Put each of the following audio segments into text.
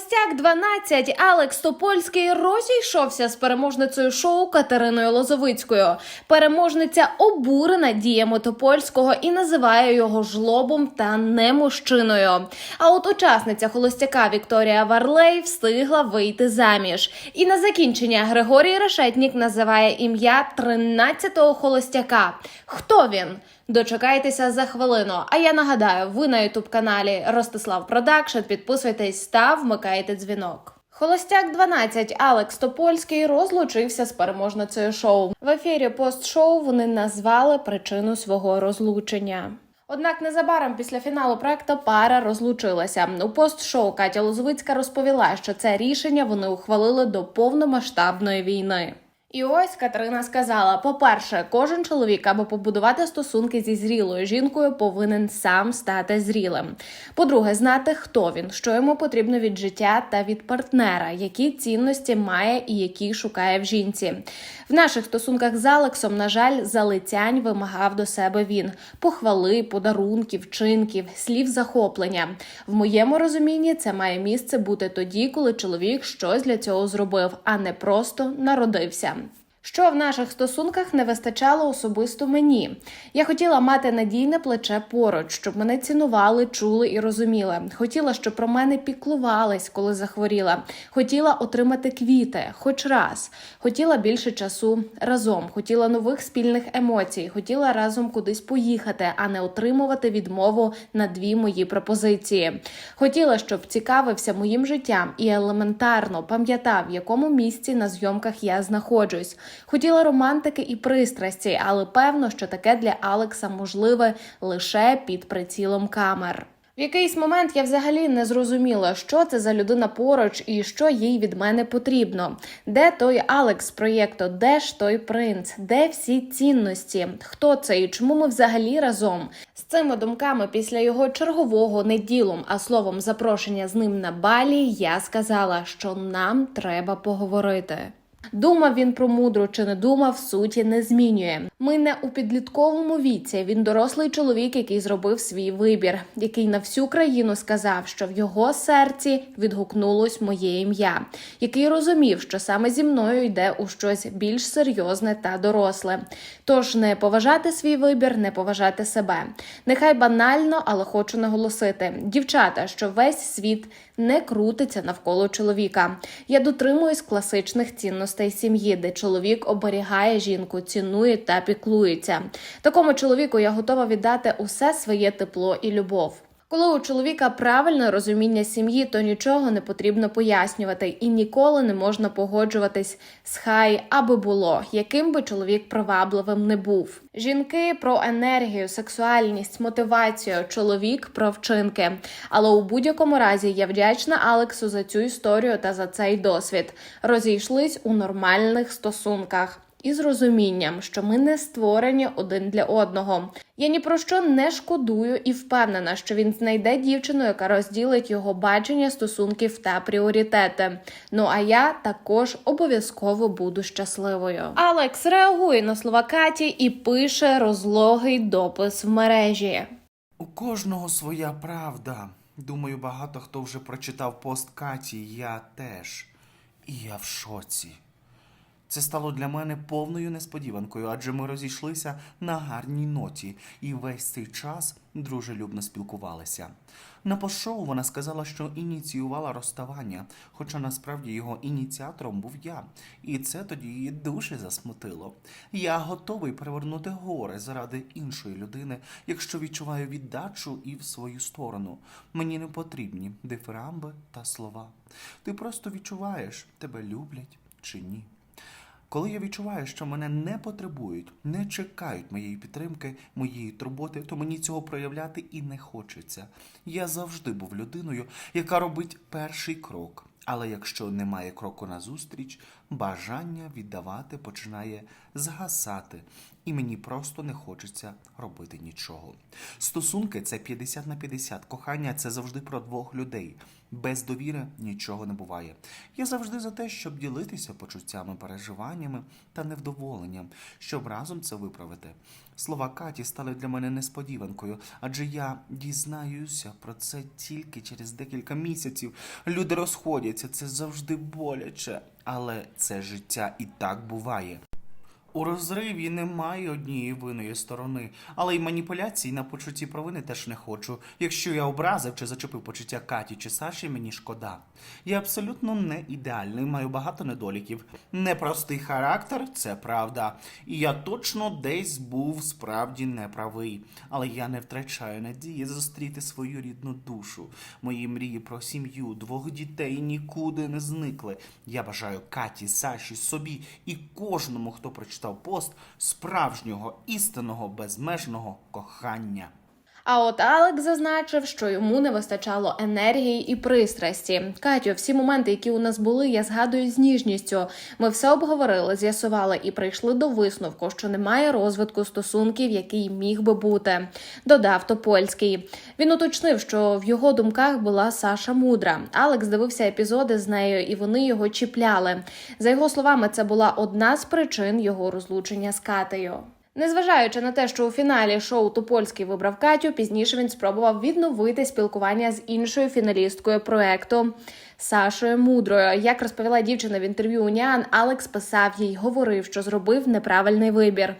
Холостяк 12 Алекс Топольський розійшовся з переможницею шоу Катериною Лозовицькою. Переможниця обурена діями Топольського і називає його жлобом та немужчиною. А от учасниця холостяка Вікторія Варлей встигла вийти заміж. І на закінчення Григорій Решетнік називає ім'я 13-го холостяка. Хто він? Дочекайтеся за хвилину. А я нагадаю, ви на ютуб каналі Ростислав Продакшн. Підписуйтесь та вмикайте дзвінок. Холостяк 12 Алекс Топольський розлучився з переможницею шоу. В ефірі пост-шоу вони назвали причину свого розлучення. Однак незабаром після фіналу проекту пара розлучилася. У пост-шоу Катя Лозовицька розповіла, що це рішення вони ухвалили до повномасштабної війни. І ось Катерина сказала: по-перше, кожен чоловік, аби побудувати стосунки зі зрілою жінкою, повинен сам стати зрілим. По-друге, знати, хто він, що йому потрібно від життя та від партнера, які цінності має і які шукає в жінці. В наших стосунках з Алексом, на жаль, залицянь вимагав до себе він похвали, подарунків, вчинків, слів захоплення. В моєму розумінні це має місце бути тоді, коли чоловік щось для цього зробив, а не просто народився. Що в наших стосунках не вистачало особисто мені. Я хотіла мати надійне плече поруч, щоб мене цінували, чули і розуміли. Хотіла, щоб про мене піклувались, коли захворіла. Хотіла отримати квіти, хоч раз. Хотіла більше часу разом. Хотіла нових спільних емоцій. Хотіла разом кудись поїхати, а не отримувати відмову на дві мої пропозиції. Хотіла, щоб цікавився моїм життям і елементарно пам'ятав, в якому місці на зйомках я знаходжусь. Хотіла романтики і пристрасті, але певно, що таке для Алекса можливе лише під прицілом камер. В якийсь момент я взагалі не зрозуміла, що це за людина поруч і що їй від мене потрібно. Де той Алекс проєкту, де ж той принц, де всі цінності? Хто це і чому ми взагалі разом? З цими думками після його чергового не ділом, а словом запрошення з ним на балі, я сказала, що нам треба поговорити. Думав він про мудру чи не думав, суті не змінює. Ми не у підлітковому віці. Він дорослий чоловік, який зробив свій вибір, який на всю країну сказав, що в його серці відгукнулось моє ім'я, який розумів, що саме зі мною йде у щось більш серйозне та доросле. Тож не поважати свій вибір, не поважати себе. Нехай банально, але хочу наголосити: дівчата, що весь світ не крутиться навколо чоловіка. Я дотримуюсь класичних цінностей сім'ї, де чоловік оберігає жінку, цінує та піклується. Такому чоловіку я готова віддати усе своє тепло і любов. Коли у чоловіка правильне розуміння сім'ї, то нічого не потрібно пояснювати і ніколи не можна погоджуватись з хай аби було, яким би чоловік привабливим не був. Жінки про енергію, сексуальність, мотивацію, чоловік про вчинки. Але у будь-якому разі я вдячна Алексу за цю історію та за цей досвід. Розійшлись у нормальних стосунках. І з розумінням, що ми не створені один для одного. Я ні про що не шкодую і впевнена, що він знайде дівчину, яка розділить його бачення стосунків та пріоритети. Ну а я також обов'язково буду щасливою. Алекс реагує на слова Каті і пише розлогий допис в мережі. У кожного своя правда. Думаю, багато хто вже прочитав пост Каті, я теж. І я в шоці. Це стало для мене повною несподіванкою, адже ми розійшлися на гарній ноті і весь цей час дружелюбно спілкувалися. На постшоу вона сказала, що ініціювала розставання, хоча насправді його ініціатором був я, і це тоді її дуже засмутило. Я готовий перевернути гори заради іншої людини, якщо відчуваю віддачу і в свою сторону. Мені не потрібні дифирамби та слова. Ти просто відчуваєш, тебе люблять чи ні. Коли я відчуваю, що мене не потребують, не чекають моєї підтримки, моєї турботи, то мені цього проявляти і не хочеться. Я завжди був людиною, яка робить перший крок. Але якщо немає кроку назустріч, бажання віддавати починає згасати, і мені просто не хочеться робити нічого. Стосунки це 50 на 50. Кохання це завжди про двох людей. Без довіри нічого не буває. Я завжди за те, щоб ділитися почуттями, переживаннями та невдоволенням, щоб разом це виправити. Слова Каті стали для мене несподіванкою, адже я дізнаюся про це тільки через декілька місяців. Люди розходяться, це завжди боляче, але це життя і так буває. У розриві немає однієї винної сторони, але й маніпуляцій на почутті провини теж не хочу. Якщо я образив чи зачепив почуття Каті чи Саші, мені шкода. Я абсолютно не ідеальний, маю багато недоліків. Непростий характер це правда. І я точно десь був справді неправий. Але я не втрачаю надії зустріти свою рідну душу. Мої мрії про сім'ю, двох дітей нікуди не зникли. Я бажаю Каті, Саші, собі і кожному, хто прочитав пост, справжнього, істинного, безмежного кохання. А от Алекс зазначив, що йому не вистачало енергії і пристрасті. Катю, всі моменти, які у нас були, я згадую з ніжністю. Ми все обговорили, з'ясували і прийшли до висновку, що немає розвитку стосунків, який міг би бути. Додав Топольський. Він уточнив, що в його думках була Саша мудра. Алекс дивився епізоди з нею, і вони його чіпляли. За його словами, це була одна з причин його розлучення з Катею. Незважаючи на те, що у фіналі шоу Тупольський вибрав Катю, пізніше він спробував відновити спілкування з іншою фіналісткою проекту Сашою Мудрою. Як розповіла дівчина в інтерв'ю Уніан, Алекс писав їй, говорив, що зробив неправильний вибір.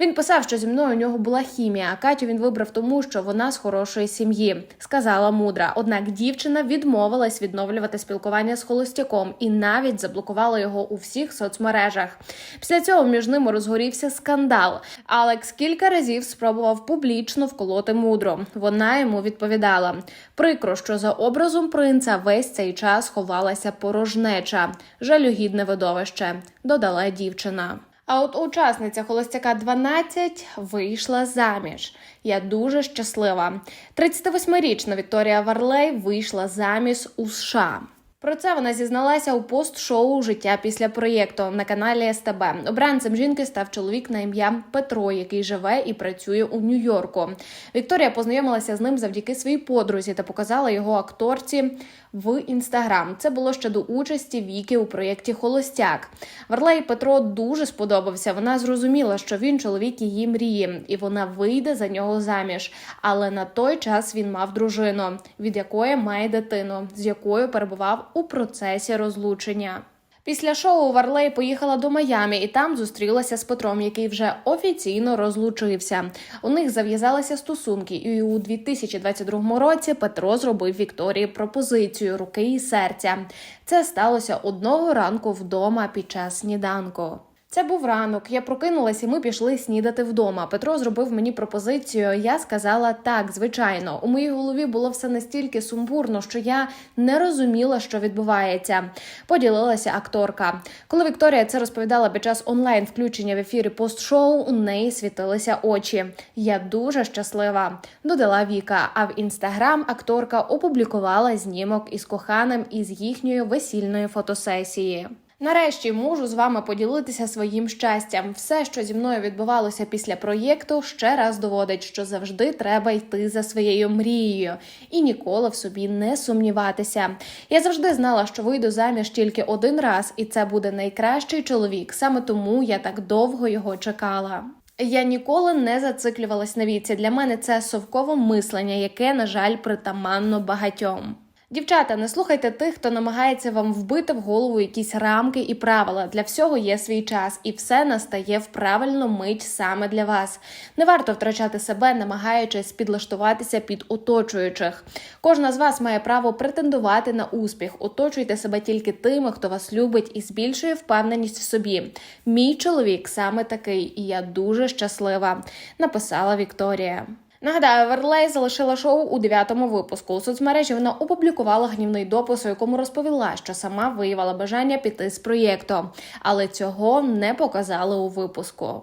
Він писав, що зі мною у нього була хімія, а Катю він вибрав тому, що вона з хорошої сім'ї, сказала мудра. Однак дівчина відмовилась відновлювати спілкування з холостяком і навіть заблокувала його у всіх соцмережах. Після цього між ними розгорівся скандал. Алекс кілька разів спробував публічно вколоти мудру. Вона йому відповідала: прикро, що за образом принца весь цей час ховалася порожнеча, жалюгідне видовище, додала дівчина. А от учасниця холостяка 12 вийшла заміж. Я дуже щаслива. 38-річна Вікторія Варлей вийшла заміж у США. Про це вона зізналася у пост-шоу Життя після проєкту на каналі СТБ. Обранцем жінки став чоловік на ім'я Петро, який живе і працює у Нью-Йорку. Вікторія познайомилася з ним завдяки своїй подрузі та показала його акторці в інстаграм. Це було ще до участі Віки у проєкті Холостяк. Варлей Петро дуже сподобався. Вона зрозуміла, що він чоловік її мрії, і вона вийде за нього заміж. Але на той час він мав дружину, від якої має дитину, з якою перебував у процесі розлучення. Після шоу Варлей поїхала до Майами і там зустрілася з Петром, який вже офіційно розлучився. У них зав'язалися стосунки, і у 2022 році Петро зробив Вікторії пропозицію руки і серця. Це сталося одного ранку вдома під час сніданку. Це був ранок. Я прокинулась, і ми пішли снідати вдома. Петро зробив мені пропозицію. Я сказала так, звичайно. У моїй голові було все настільки сумбурно, що я не розуміла, що відбувається. Поділилася акторка. Коли Вікторія це розповідала під час онлайн включення в ефірі пост-шоу, у неї світилися очі. Я дуже щаслива, додала Віка. А в інстаграм акторка опублікувала знімок із коханим із їхньої весільної фотосесії. Нарешті можу з вами поділитися своїм щастям. Все, що зі мною відбувалося після проєкту, ще раз доводить, що завжди треба йти за своєю мрією і ніколи в собі не сумніватися. Я завжди знала, що вийду заміж тільки один раз, і це буде найкращий чоловік. Саме тому я так довго його чекала. Я ніколи не зациклювалась на віці. Для мене це совкове мислення, яке, на жаль, притаманно багатьом. Дівчата, не слухайте тих, хто намагається вам вбити в голову якісь рамки і правила. Для всього є свій час, і все настає в правильну мить саме для вас. Не варто втрачати себе, намагаючись підлаштуватися під оточуючих. Кожна з вас має право претендувати на успіх. Оточуйте себе тільки тими, хто вас любить і збільшує впевненість в собі. Мій чоловік саме такий, і я дуже щаслива, написала Вікторія. Нагадаю, Верлей залишила шоу у дев'ятому випуску. У соцмережі вона опублікувала гнівний допис, у якому розповіла, що сама виявила бажання піти з проєкту, але цього не показали у випуску.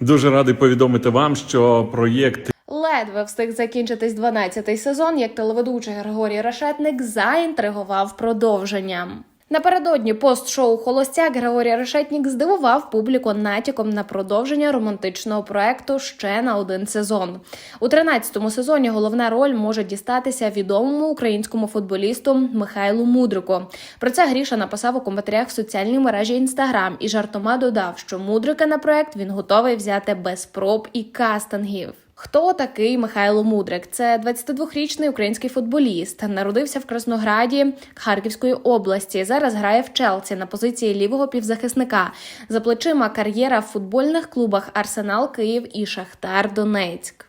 Дуже радий повідомити вам, що проєкт Ледве встиг закінчитись 12-й сезон, як телеведучий Григорій Решетник заінтригував продовженням. Напередодні пост-шоу Холостяк Григорій Решетнік здивував публіку натяком на продовження романтичного проекту ще на один сезон. У 13-му сезоні головна роль може дістатися відомому українському футболісту Михайлу Мудрику. Про це Гріша написав у коментарях в соціальній мережі Інстаграм і жартома додав, що Мудрика на проект він готовий взяти без проб і кастингів. Хто такий Михайло Мудрик? Це 22-річний український футболіст. Народився в Краснограді Харківської області. Зараз грає в Челсі на позиції лівого півзахисника. За плечима кар'єра в футбольних клубах Арсенал Київ і Шахтар Донецьк.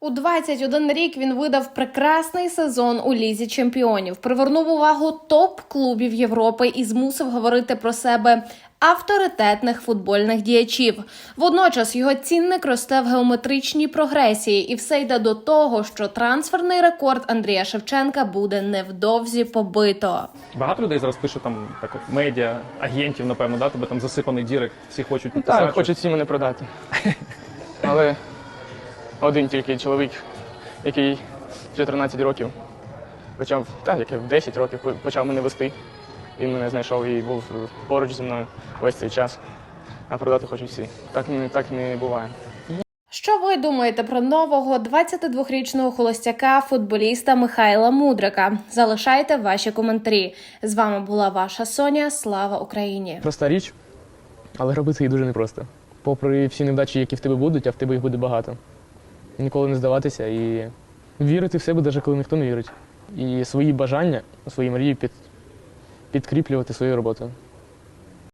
У 21 рік він видав прекрасний сезон у лізі чемпіонів, привернув увагу топ-клубів Європи і змусив говорити про себе авторитетних футбольних діячів. Водночас його цінник росте в геометричній прогресії, і все йде до того, що трансферний рекорд Андрія Шевченка буде невдовзі побито. Багато людей зараз пише там так от медіа, агентів, напевно, да? тебе там засипаний дірек, всі хочуть Ну. Так, хочуть всі мене продати. Але один тільки чоловік, який 14 років почав, так, як я в 10 років почав мене вести. Він мене знайшов і був поруч зі мною весь цей час. А продати хочуть всі. Так не, так не буває. Що ви думаєте про нового 22-річного холостяка футболіста Михайла Мудрика? Залишайте ваші коментарі. З вами була ваша Соня. Слава Україні! Проста річ, але робити її дуже непросто. Попри всі невдачі, які в тебе будуть, а в тебе їх буде багато. Ніколи не здаватися і вірити в себе, навіть коли ніхто не вірить. І свої бажання, свої мрії під, підкріплювати своєю роботою.